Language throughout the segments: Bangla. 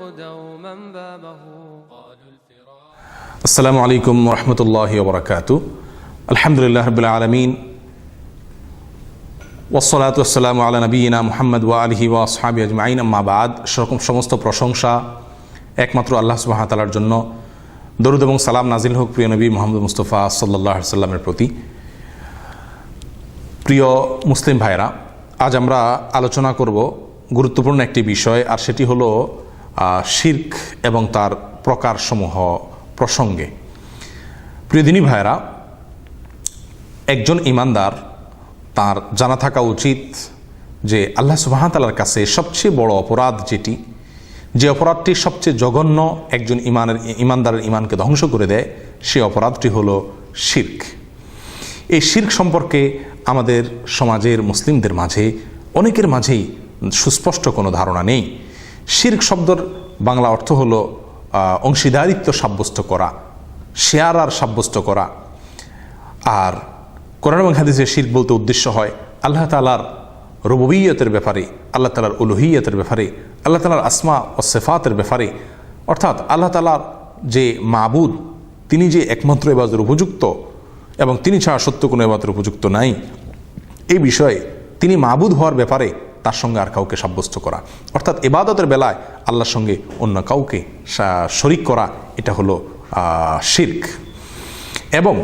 دوما بابه আসসালামু আলাইকুম রহমতুল্লাহ বরকাত আলহামদুলিল্লাহ রবিল আলমিন ওসলাত আসসালাম আলা নবীনা মুহাম্মদ ওয়া আলহি ওয়া সাহাবি আজমাইন আম্মাবাদ সেরকম সমস্ত প্রশংসা একমাত্র আল্লাহ সুবাহতালার জন্য দরুদ এবং সালাম নাজিল হোক প্রিয় নবী মোহাম্মদ মুস্তফা সাল্লাহ সাল্লামের প্রতি প্রিয় মুসলিম ভাইরা আজ আমরা আলোচনা করব গুরুত্বপূর্ণ একটি বিষয় আর সেটি হলো আহ, শির্ক এবং তার প্রকারসমূহ প্রসঙ্গে। প্রিয় দিনী ভাইরা একজন ইমানদার তার জানা থাকা উচিত যে আল্লাহ সুবাহতালার কাছে সবচেয়ে বড় অপরাধ যেটি, যে অপরাধটি সবচেয়ে জঘন্য একজন ইমানের, ইমানদারের ইমানকে ধ্বংস করে দেয়, সে অপরাধটি হলো শির্ক। এই শির্ক সম্পর্কে আমাদের সমাজের মুসলিমদের মাঝে, অনেকের মাঝেই সুস্পষ্ট কোনো ধারণা নেই। শির্ক শব্দর বাংলা অর্থ হলো অংশীদারিত্ব সাব্যস্ত করা শেয়ার আর সাব্যস্ত করা। আর কোরআন এবং হাদিসের শির্ক বলতে উদ্দেশ্য হয় আল্লাহ তালার রববিয়তের ব্যাপারে, আল্লাহ তালার উলুহিয়তের ব্যাপারে, আল্লাহ তালার আসমা ও সেফাতের ব্যাপারে। অর্থাৎ আল্লাহ তালার যে মাবুদ, তিনি যে একমাত্র এবাজের উপযুক্ত এবং তিনি ছাড়া সত্য কোনো এবাদের উপযুক্ত নাই। এই বিষয়ে তিনি মাবুদ হওয়ার ব্যাপারে তার সঙ্গে আর কাউকে সাব্যস্ত করা। অর্থাৎ এবাদতের বেলায় আল্লাহর সঙ্গে অন্য কাউকে শরিক করা, এটা হলো শির্ক। এবং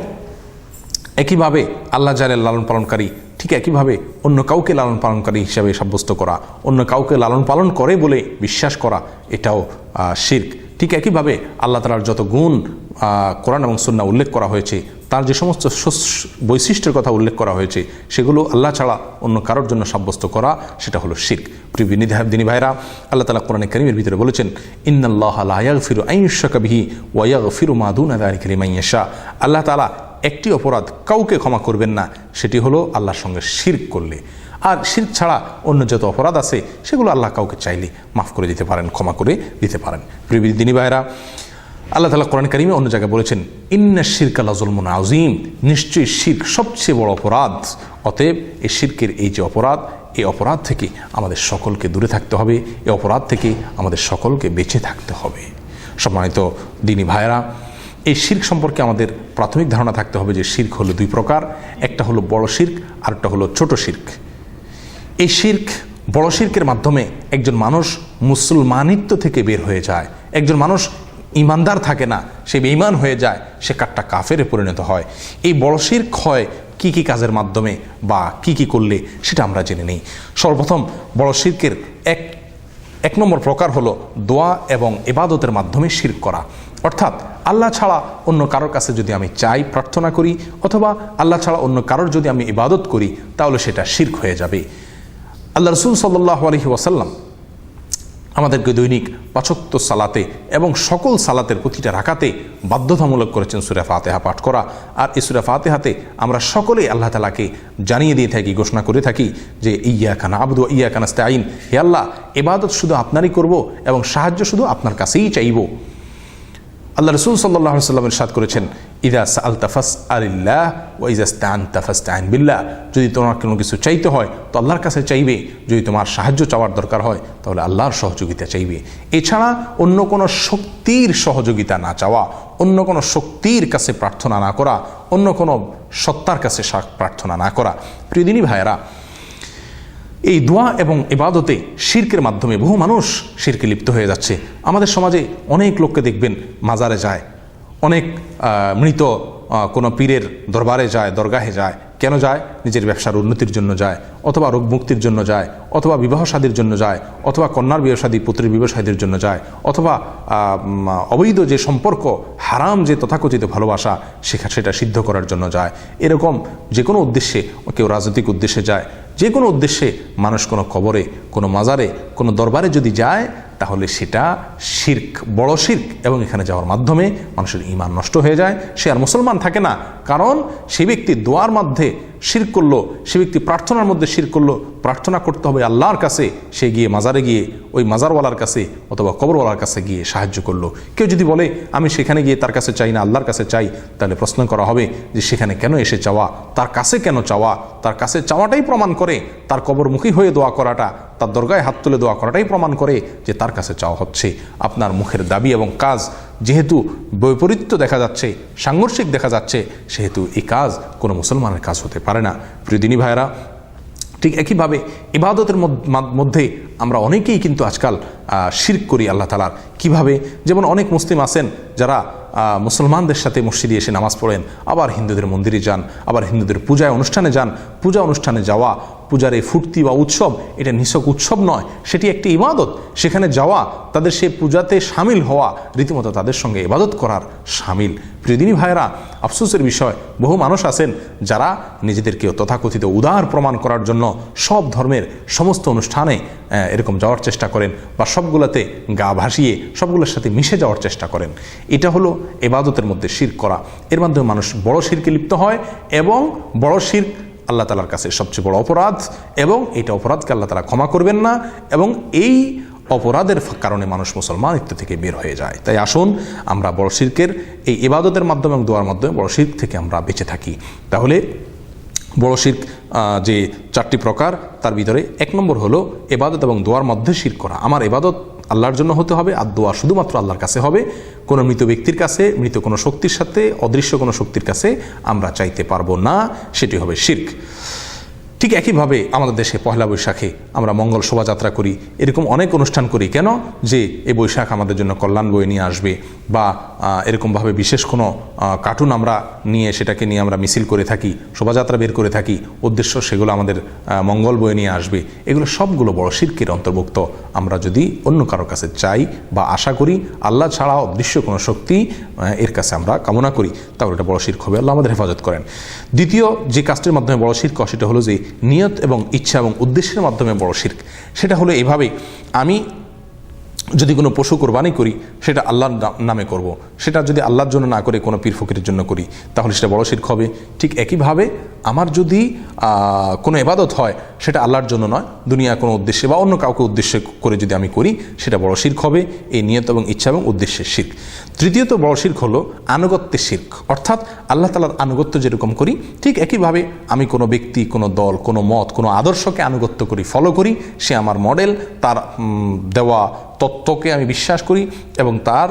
একইভাবে আল্লাহ জালের লালন পালনকারী, ঠিক একইভাবে অন্য কাউকে লালন পালনকারী হিসাবে সাব্যস্ত করা, অন্য কাউকে লালন পালন করে বলে বিশ্বাস করা, এটাও শির্ক। ঠিক একইভাবে আল্লাহ তালার যত গুণ কোরআন এবং সুন্না উল্লেখ করা হয়েছে তার যে সমস্ত বৈশিষ্ট্যের কথা উল্লেখ করা হয়েছে, সেগুলো আল্লাহ ছাড়া অন্য কারোর জন্য সাব্যস্ত করা, সেটা হলো শির্ক। প্রিয় দিনী ভাইরা, আল্লাহ তালা কোরআনে করিমের ভিতরে বলেছেন, ইন্নাল্লাহ আয়াগ ফিরু ওয়াইয়াগ ফিরু মাদুন আদারি আল্লাহ তালা একটি অপরাধ কাউকে ক্ষমা করবেন না, সেটি হলো আল্লাহর সঙ্গে শির্ক করলে। আর শির্ক ছাড়া অন্য যত অপরাধ আছে, সেগুলো আল্লাহ কাউকে চাইলে মাফ করে দিতে পারেন, ক্ষমা করে দিতে পারেন। প্রিয় দিনী ভাইরা আল্লাহ তালা কোরআন কারিমে অন্য জায়গায় বলেছেন, ইন্না শির্ক আল্লাহ জলমুন আজিম নিশ্চয়ই শির্ক সবচেয়ে বড় অপরাধ। অতএব এই শির্কের এই যে অপরাধ, এই অপরাধ থেকে আমাদের সকলকে দূরে থাকতে হবে। এই অপরাধ থেকে আমাদের সকলকে বেঁচে থাকতে হবে। সম্মানিত দিনী ভাইরা এই শির্ক সম্পর্কে আমাদের প্রাথমিক ধারণা থাকতে হবে যে শির্ক হলো দুই প্রকার। একটা হলো বড় শির্ক আর একটা হলো ছোট শির্ক। এই শির্ক বড় শির্কের মাধ্যমে একজন মানুষ মুসলমানিত্ব থেকে বের হয়ে যায়। একজন মানুষ ইমানদার থাকে না, সে বেঈমান হয়ে যায়, সে কাটটা কাফেরে পরিণত হয়। এই বড় শির্ক হয় কি কি কাজের মাধ্যমে বা কি কি করলে, সেটা আমরা জেনে নিই। সর্বপ্রথম বড় শির্কের এক এক নম্বর প্রকার হলো দোয়া এবং এবাদতের মাধ্যমে শির্ক করা। অর্থাৎ আল্লাহ ছাড়া অন্য কারোর কাছে যদি আমি চাই প্রার্থনা করি অথবা আল্লাহ ছাড়া অন্য কারোর যদি আমি ইবাদত করি, তাহলে সেটা শির্ক হয়ে যাবে। আল্লাহ রসুল সাল্লাহ আলহি ওয়াসাল্লাম আমাদেরকে দৈনিক পাচক্ত সালাতে এবং সকল সালাতের প্রতিটা রাখাতে বাধ্যতামূলক করেছেন সুরা ফাতেহা পাঠ করা। আর এই সুরা ফাতেহাতে আমরা সকলেই আল্লাহ তালাকে জানিয়ে দিয়ে থাকি, ঘোষণা করে থাকি যে ইয়া খানা আবদু ইয়া খানাস্তে আইন হে আল্লাহ এবাদত শুধু আপনারই করব এবং সাহায্য শুধু আপনার কাছেই চাইব। আল্লাহ রসুল সাল্লাহ সাল্লামের সাদ করেছেন ইদা আল তাফাস আলিল্লাহ ও ইজাস্তান তাফাস আইন বিল্লাহ। যদি তোমার কোনো কিছু চাইতে হয়, তো আল্লাহর কাছে চাইবে। যদি তোমার সাহায্য চাওয়ার দরকার হয়, তাহলে আল্লাহর সহযোগিতা চাইবে। এছাড়া অন্য কোনো শক্তির সহযোগিতা না চাওয়া, অন্য কোনো শক্তির কাছে প্রার্থনা না করা, অন্য কোনো সত্তার কাছে প্রার্থনা না করা। প্রিয়দিনী ভাইয়েরা, এই দোয়া এবং এবাদতে শির্কের মাধ্যমে বহু মানুষ শিরকে লিপ্ত হয়ে যাচ্ছে। আমাদের সমাজে অনেক লোককে দেখবেন মাজারে যায় অনেক মৃত কোনো পীরের দরবারে যায়, দরগাহে যায়, কেন যায়? নিজের ব্যবসার উন্নতির জন্য যায়, অথবা রোগ মুক্তির জন্য যায়, অথবা বিবাহ সাদীর জন্য যায়, অথবা কন্যার বিবাহ সাদী, পুত্রের বিবাহ সাদীর জন্য যায়, অথবা অবৈধ যে সম্পর্ক, হারাম যে তথাকথিত ভালোবাসা, সেখা, সেটা সিদ্ধ করার জন্য যায়। এরকম যে কোনো উদ্দেশ্যে কেউ রাজনৈতিক উদ্দেশ্যে যায় যে কোনো উদ্দেশ্যে মানুষ কোনো কবরে, কোনো মাজারে, কোনো দরবারে যদি যায় তাহলে সেটা শির্ক, বড় শির্ক। এবং এখানে যাওয়ার মাধ্যমে মানুষের ইমান নষ্ট হয়ে যায়। সে আর মুসলমান থাকে না। কারণ সে ব্যক্তি দোয়ার মধ্যে শির করল, সে ব্যক্তি প্রার্থনার মধ্যে শির করল, প্রার্থনা করতে হবে আল্লাহর কাছে। সে গিয়ে মাজারে গিয়ে, ওই মাজারওয়ালার কাছে অথবা কবরওয়ালার কাছে গিয়ে সাহায্য করল। কেউ যদি বলে, আমি সেখানে গিয়ে তার কাছে চাই না, আল্লাহর কাছে চাই, তাহলে প্রশ্ন করা হবে যে, সেখানে কেন এসে চাওয়া? তার কাছে কেন চাওয়া? তার কাছে চাওয়াটাই প্রমাণ করে তার কবরমুখী হয়ে দোয়া করাটা। তার দরগায় হাত তুলে দোয়া করাটাই প্রমাণ করে যে তার কাছে চাওয়া হচ্ছে। আপনার মুখের দাবি এবং কাজ যেহেতু বৈপরীত্য দেখা যাচ্ছে, সাংঘর্ষিক দেখা যাচ্ছে, সেহেতু এই কাজ কোনো মুসলমানের কাজ হতে পারে না। প্রিয়দিনী ভাইরা ঠিক একইভাবে ইবাদতের মধ্যে আমরা অনেকেই কিন্তু আজকাল শির্ক করি আল্লাহ তালার কীভাবে? যেমন অনেক মুসলিম আছেন যারা মুসলমানদের সাথে মসজিদে এসে নামাজ পড়েন, আবার হিন্দুদের মন্দিরে যান, আবার হিন্দুদের পূজায় অনুষ্ঠানে যান। পূজা অনুষ্ঠানে যাওয়া পূজার এই ফুর্তি বা উৎসব, এটা নিছক উৎসব নয়, সেটি একটি ইবাদত। সেখানে যাওয়া, তাদের সেই পূজাতে সামিল হওয়া, রীতিমতো তাদের সঙ্গে ইবাদত করার সামিল। প্রিয়দিনী ভাইয়েরা, আফসোসের বিষয়, বহু মানুষ আছেন যারা নিজেদেরকে তথাকথিত উদার প্রমাণ করার জন্য সব ধর্মের সমস্ত অনুষ্ঠানে এরকম যাওয়ার চেষ্টা করেন বা সবগুলোতে গা ভাসিয়ে সবগুলোর সাথে মিশে যাওয়ার চেষ্টা করেন। এটা হলো এবাদতের মধ্যে শির করা। এর মাধ্যমে মানুষ বড় শিরকে লিপ্ত হয় এবং বড় শির আল্লাহ তালার কাছে সবচেয়ে বড় অপরাধ এবং এটা অপরাধকে আল্লাহ তালা ক্ষমা করবেন না এবং এই অপরাধের কারণে মানুষ মুসলমান মুসলমানিত্ব থেকে বের হয়ে যায়। তাই আসুন, আমরা বড় শির্কের এই ইবাদতের মাধ্যমে এবং দোয়ার মাধ্যমে বড় শির্ক থেকে আমরা বেঁচে থাকি। তাহলে বড় শির্ক যে চারটি প্রকার, তার ভিতরে এক নম্বর হলো এবাদত এবং দোয়ার মধ্যে শির করা। আমার এবাদত আল্লাহর জন্য হতে হবে, আর দোয়া শুধুমাত্র আল্লাহর কাছে হবে। কোনো মৃত ব্যক্তির কাছে, মৃত কোনো শক্তির সাথে, অদৃশ্য কোনো শক্তির কাছে আমরা চাইতে পারব না, সেটি হবে শির্ক। ঠিক একইভাবে আমাদের দেশে পয়লা বৈশাখে আমরা মঙ্গল শোভাযাত্রা করি। এরকম অনেক অনুষ্ঠান করি। কেন? যে এই বৈশাখ আমাদের জন্য কল্যাণ বয়ে নিয়ে আসবে বা এরকমভাবে বিশেষ কোনো কার্টুন আমরা নিয়ে সেটাকে নিয়ে আমরা মিছিল করে থাকি, শোভাযাত্রা বের করে থাকি, উদ্দেশ্য সেগুলো আমাদের মঙ্গল বয়ে নিয়ে আসবে। এগুলো সবগুলো বড় শিল্পের অন্তর্ভুক্ত। আমরা যদি অন্য কারোর কাছে চাই বা আশা করি, আল্লাহ ছাড়া অদৃশ্য কোনো শক্তি এর কাছে আমরা কামনা করি। তাহলে এটা বড় শির্ক হবে। আল্লাহ আমাদের হেফাজত করেন। দ্বিতীয় যে কাজটির মাধ্যমে বড় শির্ক সেটা হলো যে নিয়ত এবং ইচ্ছা এবং উদ্দেশ্যের মাধ্যমে বড় শির্ক। সেটা হলো এভাবে আমি যদি কোনো পশু কোরবানি করি, সেটা আল্লাহর নামে করব। সেটা যদি আল্লাহর জন্য না করে, কোনো পীর ফকিরের জন্য করি, তাহলে সেটা বড় শির্ক হবে। ঠিক একইভাবে আমার যদি কোনো এবাদত হয়, সেটা আল্লাহর জন্য নয়, দুনিয়া কোনো উদ্দেশ্যে বা অন্য কাউকে উদ্দেশ্যে করে যদি আমি করি, সেটা বড় শির্ক হবে। এই নিয়ত এবং ইচ্ছা এবং উদ্দেশ্যের শির্ক। তৃতীয়ত বড় শির্ক হলো আনুগত্যের শির্ক। অর্থাৎ আল্লাহ তালার আনুগত্য যেরকম করি, ঠিক একইভাবে আমি কোনো ব্যক্তি, কোনো দল, কোনো মত, কোনো আদর্শকে আনুগত্য করি, ফলো করি, সে আমার মডেল, তার দেওয়া তত্ত্বকে আমি বিশ্বাস করি এবং তার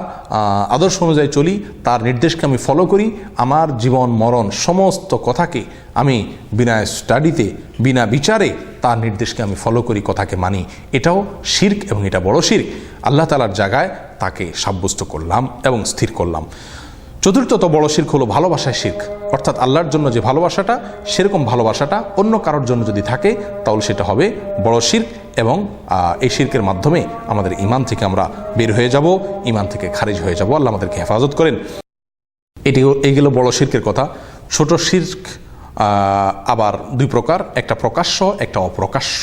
আদর্শ অনুযায়ী চলি, তার নির্দেশকে আমি ফলো করি, আমার জীবন, মরণ সমস্ত কথাকে আমি বিনা স্টাডিতে বিনা বিচারে তার নির্দেশকে আমি ফলো করি, কথাকে মানি। এটাও শির্ক এবং এটা বড় শির্ক। আল্লাহ তালার জায়গায় তাকে সাব্যস্ত করলাম এবং স্থির করলাম। চতুর্থত বড় শির্ক হলো ভালোবাসায় শির্ক। অর্থাৎ আল্লাহর জন্য যে ভালোবাসাটা, সেরকম ভালোবাসাটা অন্য কারোর জন্য যদি থাকে, তাহলে সেটা হবে বড় শির্ক এবং এই শির্কের মাধ্যমে আমাদের ইমান থেকে আমরা বের হয়ে যাব ইমান থেকে খারিজ হয়ে যাব। আল্লাহ আমাদেরকে হেফাজত করেন। এটি এই গেল বড় শির্কের কথা। ছোট শির্ক আবার দুই প্রকার, একটা প্রকাশ্য, একটা অপ্রকাশ্য।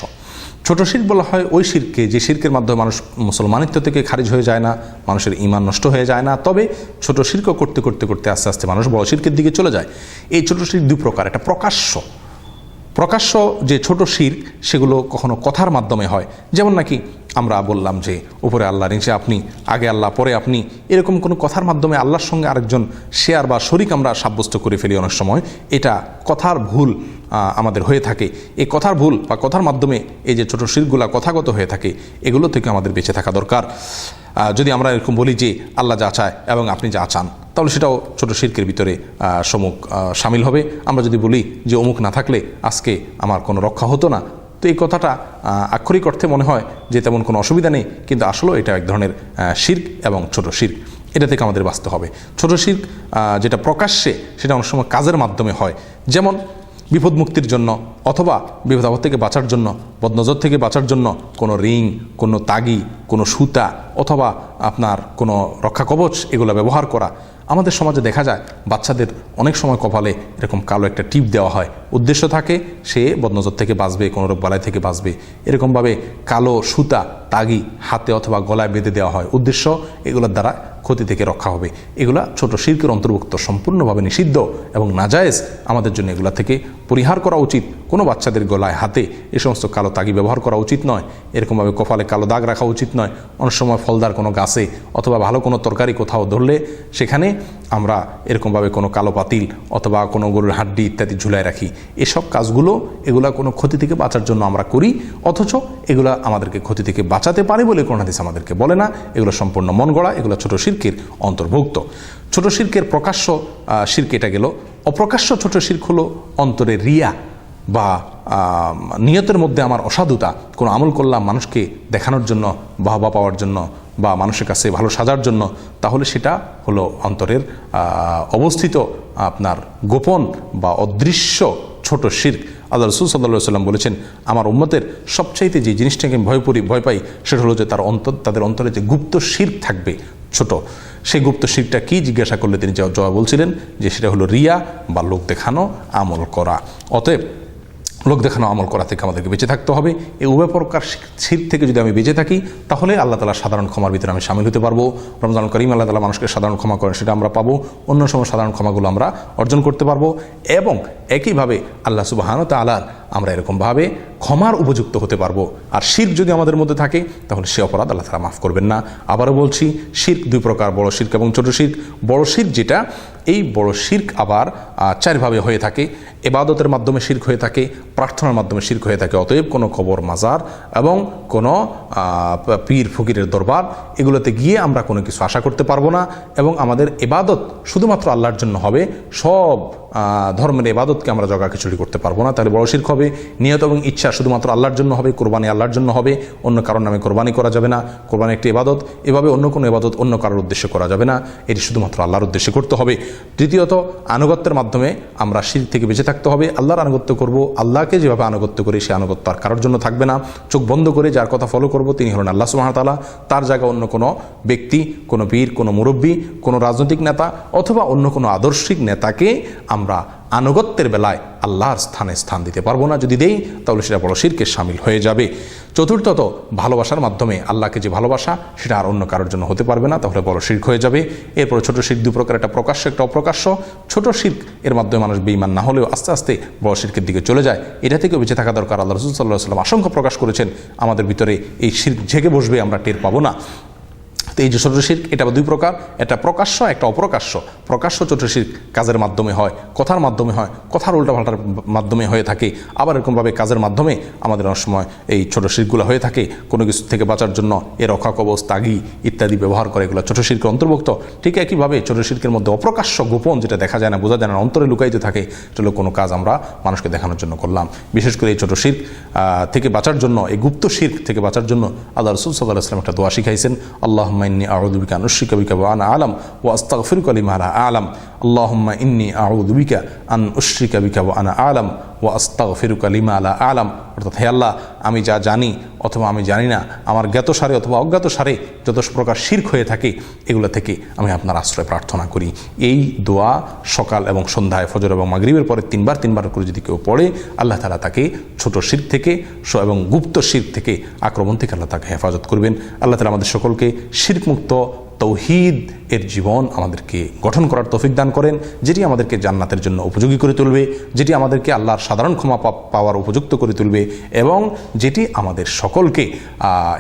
ছোট শির্ক বলা হয় ওই শিরকে যে শির্কের মাধ্যমে মানুষ মুসলমানিত্ব থেকে খারিজ হয়ে যায় না, মানুষের ইমান নষ্ট হয়ে যায় না। তবে ছোট শির্ক করতে করতে করতে আস্তে আস্তে মানুষ বড় শির্কের দিকে চলে যায়। এই ছোট শির দুই প্রকার, একটা প্রকাশ্য প্রকাশ্য যে ছোট শির, সেগুলো কখনো কথার মাধ্যমে হয়। যেমন নাকি আমরা বললাম যে, উপরে আল্লাহ, নিচে আপনি, আগে আল্লাহ, পরে আপনি, এরকম কোনো কথার মাধ্যমে আল্লাহর সঙ্গে আরেকজন শেয়ার বা শরিক আমরা সাব্যস্ত করে ফেলি অনেক সময়। এটা কথার ভুল আমাদের হয়ে থাকে। এই কথার ভুল বা কথার মাধ্যমে এই যে ছোট শিরগুলা কথাগত হয়ে থাকে, এগুলো থেকে আমাদের বেঁচে থাকা দরকার। যদি আমরা এরকম বলি যে আল্লাহ যা চায় এবং আপনি যা চান, তাহলে সেটাও ছোট শির্কের ভিতরে সমুখ সামিল হবে। আমরা যদি বলি যে অমুক না থাকলে আজকে আমার কোনো রক্ষা হতো না, তো এই কথাটা আক্ষরিক অর্থে মনে হয় যে তেমন কোনো অসুবিধা নেই, কিন্তু আসলেও এটা এক ধরনের শির্ক এবং ছোট শির্ক। এটা থেকে আমাদের বাঁচতে হবে। ছোট শির্ক যেটা প্রকাশ্যে, সেটা অনেক সময় কাজের মাধ্যমে হয়। যেমন বিপদ মুক্তির জন্য অথবা বিপদ আপদ থেকে বাঁচার জন্য, বদনজর থেকে বাঁচার জন্য কোনো রিং, কোনো তাগি, কোনো সুতা অথবা আপনার কোনো রক্ষা কবচ এগুলো ব্যবহার করা। আমাদের সমাজে দেখা যায় বাচ্চাদের অনেক সময় কপালে এরকম কালো একটা টিপ দেওয়া হয়। উদ্দেশ্য থাকে সে বদনজর থেকে বাঁচবে, কোনো রোগ বালাই থেকে বাঁচবে। এরকমভাবে কালো সুতা তাগি হাতে অথবা গলায় বেঁধে দেওয়া হয়। উদ্দেশ্য, এগুলোর দ্বারা ক্ষতি থেকে রক্ষা হবে। এগুলা ছোট শিল্পের অন্তর্ভুক্ত, সম্পূর্ণভাবে নিষিদ্ধ এবং নাজায়েজ। আমাদের জন্য এগুলা থেকে পরিহার করা উচিত। কোনো বাচ্চাদের গলায়, হাতে এ সমস্ত কালো তাগি ব্যবহার করা উচিত নয়। এরকমভাবে কপালে কালো দাগ রাখা উচিত নয়। অনেক সময় ফলদার কোনো গাছে অথবা ভালো কোনো তরকারি কোথাও ধরলে সেখানে আমরা এরকমভাবে কোনো কালো পাতিল অথবা কোনো গরুর হাড্ডি ইত্যাদি ঝুলায় রাখি। এসব কাজগুলো এগুলা কোনো ক্ষতি থেকে বাঁচার জন্য আমরা করি। অথচ এগুলা আমাদেরকে ক্ষতি থেকে বাঁচাতে পারে বলে কোন হাদিস আমাদেরকে বলে না। এগুলো সম্পূর্ণ মন গড়া, এগুলো ছোট শির্কের অন্তর্ভুক্ত। ছোট শির্কের প্রকাশ্য শির্ক এটা গেল। অপ্রকাশ্য ছোট শির্ক হলো অন্তরে রিয়া বা নিয়তের মধ্যে আমার অসাধুতা। কোনো আমল করলাম মানুষকে দেখানোর জন্য, বাহবা পাওয়ার জন্য বা মানুষের কাছে ভালো সাজার জন্য, তাহলে সেটা হলো অন্তরের অবস্থিত আপনার গোপন বা অদৃশ্য ছোট শির্ক। আল্লাহ রসুল সাল্লাহ সাল্লাম বলেছেন, আমার উম্মতের সবচাইতে যে জিনিসটাকে আমি ভয় করি, ভয় পাই, সেটা হলো যে তার অন্তর তাদের অন্তরে যে গুপ্ত শির্ক থাকবে ছোট। সেই গুপ্ত শিরটা কি? জিজ্ঞাসা করলে তিনি জবাব বলছিলেন যে সেটা হলো রিয়া বা লোক দেখানো, আমল করা। অতএব লোক দেখানো আমল করা থেকে আমাদেরকে বেঁচে থাকতে হবে। এই উভয় প্রকার শির থেকে যদি আমি বেঁচে থাকি, তাহলে আল্লাহ তালা সাধারণ ক্ষমার ভিতরে আমি সামিল হতে পারব। রমজান করিম আল্লাহ তালা মানুষকে সাধারণ ক্ষমা করেন, সেটা আমরা পাবো। অন্য সময় সাধারণ ক্ষমাগুলো আমরা অর্জন করতে পারব এবং একইভাবে আল্লাহ সুবাহান তালার আমরা এরকমভাবে ক্ষমার উপযুক্ত হতে পারব। আর শির যদি আমাদের মধ্যে থাকে, তাহলে সে অপরাধ আল্লাহ তালা মাফ করবেন না। আবারও বলছি শির্ক দুই প্রকার, বড় শির্ক এবং ছোট শির্ক। বড় শির্ক যেটা এই বড় শির্ক আবার চারভাবে হয়ে থাকে এবাদতের মাধ্যমে শির্ক হয়ে থাকে, প্রার্থনার মাধ্যমে শির্ক হয়ে থাকে, অতএব কোনো কবর, মাজার এবং কোনো পীর ফকিরের দরবার, এগুলোতে গিয়ে আমরা কোনো কিছু আশা করতে পারব না এবং আমাদের এবাদত শুধুমাত্র আল্লাহর জন্য হবে, সব ধর্মের এবাদতকে আমরা জগা খিচুড়ি করতে পারব না, তাহলে বড় শির্ক হবে, নিয়ত এবং ইচ্ছা শুধুমাত্র আল্লাহর জন্য হবে, কোরবানি আল্লাহর জন্য হবে, অন্য কারোর নামে কোরবানি করা যাবে না, কোরবানি একটি এবাদত এভাবে অন্য কোনো এবাদত অন্য কারোর উদ্দেশ্যে করা যাবে না, এটি শুধুমাত্র আল্লাহর উদ্দেশ্যে করতে হবে তৃতীয়ত আনুগত্যের মাধ্যমে আমরা শির থেকে বেঁচে থাকতে হবে। আল্লাহর আনুগত্য করব, আল্লাহকে যেভাবে আনুগত্য করি সে আনুগত্য আর কারোর জন্য থাকবে না। চোখ বন্ধ করে যার কথা ফলো করব তিনি হলেন আল্লাহ সুহামতাল্লাহ তার জায়গা অন্য কোনো ব্যক্তি, কোনো বীর কোনো মুরব্বী, কোনো রাজনৈতিক নেতা অথবা অন্য কোনো আদর্শিক নেতাকে আমরা আনুগত্যের বেলায় আল্লাহর স্থানে স্থান দিতে পারব না। যদি দেই, তাহলে সেটা বড় শিরকে সামিল হয়ে যাবে। চতুর্থত, ভালোবাসার মাধ্যমে আল্লাহকে যে ভালোবাসা, সেটা আর অন্য কারোর জন্য হতে পারবে না, তাহলে বড় শির্ক হয়ে যাবে। এরপর ছোট শির্ক দু প্রকার একটা প্রকাশ্য, একটা অপ্রকাশ্য। ছোট শির্ক, এর মাধ্যমে মানুষ বেইমান না হলেও আস্তে আস্তে বড় শির্কের দিকে চলে যায়। এটা থেকেও বেঁচে থাকা দরকার। আল্লাহ রসুল সাল্লাহ সাল্লাম আশঙ্কা প্রকাশ করেছেন। আমাদের ভিতরে এই শির্ক ঝেঁকে বসবে, আমরা টের পাবো না। তো এই যে ছোট শির্ক, এটা দুই প্রকার। একটা প্রকাশ্য, একটা অপ্রকাশ্য। প্রকাশ্য ছোট শির্ক কাজের মাধ্যমে হয়, কথার মাধ্যমে হয়, কথার উল্টাপাল্টার মাধ্যমে হয়ে থাকে। আবার এরকমভাবে কাজের মাধ্যমে আমাদের অনেক সময় এই ছোট শির্কগুলো হয়ে থাকে। কোনো কিছু থেকে বাঁচার জন্য এ রক্ষা কবচ তাগি ইত্যাদি ব্যবহার করে এগুলো ছোট শির্কের অন্তর্ভুক্ত। ঠিক একইভাবে ছোট শির্কের মধ্যে অপ্রকাশ্য গোপন যেটা দেখা যায় না, বোঝা যায় না, অন্তরে লুকাইতে থাকে চলো কোনো কাজ আমরা মানুষকে দেখানোর জন্য করলাম। বিশেষ করে এই ছোট শির্ক থেকে বাঁচার জন্য, এই গুপ্ত শির্ক থেকে বাঁচার জন্য আল্লাহ রসুল সাল্লাহ আসলাম একটা দোয়া শিখাইছেন। আল্লাহ إني أعوذ بك أن أشرك بك وأنا أعلم وأستغفرك لما لا أعلم. اللهم إني أعوذ بك أن أشرك بك وأنا أعلم. ওয়া আস্তাগফিরুকা লিমা আলা আলাম। অর্থাৎ, হে আল্লাহ, আমি যা জানি অথবা আমি জানি না, আমার জ্ঞাত সারে অথবা অজ্ঞাত সারে যত প্রকার শির্ক হয়ে থাকে, এগুলো থেকে আমি আপনার আশ্রয় প্রার্থনা করি। এই দোয়া সকাল এবং সন্ধ্যায়, ফজর এবং মাগরিবের পরে তিনবার তিনবার করে যদি কেউ পড়ে, আল্লাহ তালা তাকে ছোট শির থেকে এবং গুপ্ত শির থেকে আক্রমণ থেকে আল্লাহ তাকে হেফাজত করবেন। আল্লাহ তালা আমাদের সকলকে শির্কমুক্ত তৌহিদ এর জীবন আমাদেরকে গঠন করার তৌফিক দান করেন, যেটি আমাদেরকে জান্নাতের জন্য উপযোগী করে তুলবে, যেটি আমাদেরকে আল্লাহর সাধারণ ক্ষমা পাওয়ার উপযুক্ত করে তুলবে এবং যেটি আমাদের সকলকে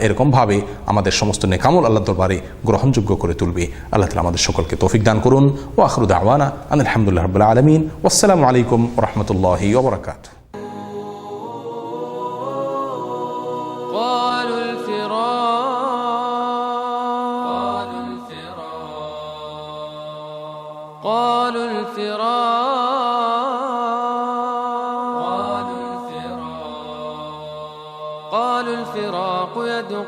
এরকমভাবে আমাদের সমস্ত নেকামল আল্লাহ দরবারে গ্রহণযোগ্য করে তুলবে। আল্লাহ তালা আমাদের সকলকে তৌফিক দান করুন। ও আখরুদ আওয়ানা আলহামদুলিল্লাহ রবিল্লা আলমিন। আসসালামু আলাইকুম রহমতুল্লাহি ওবরাকাত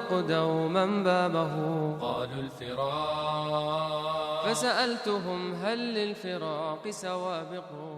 يدق دوما بابه. قالوا الفراق. فسألتهم هل للفراق سوابق؟ قالوا الفراق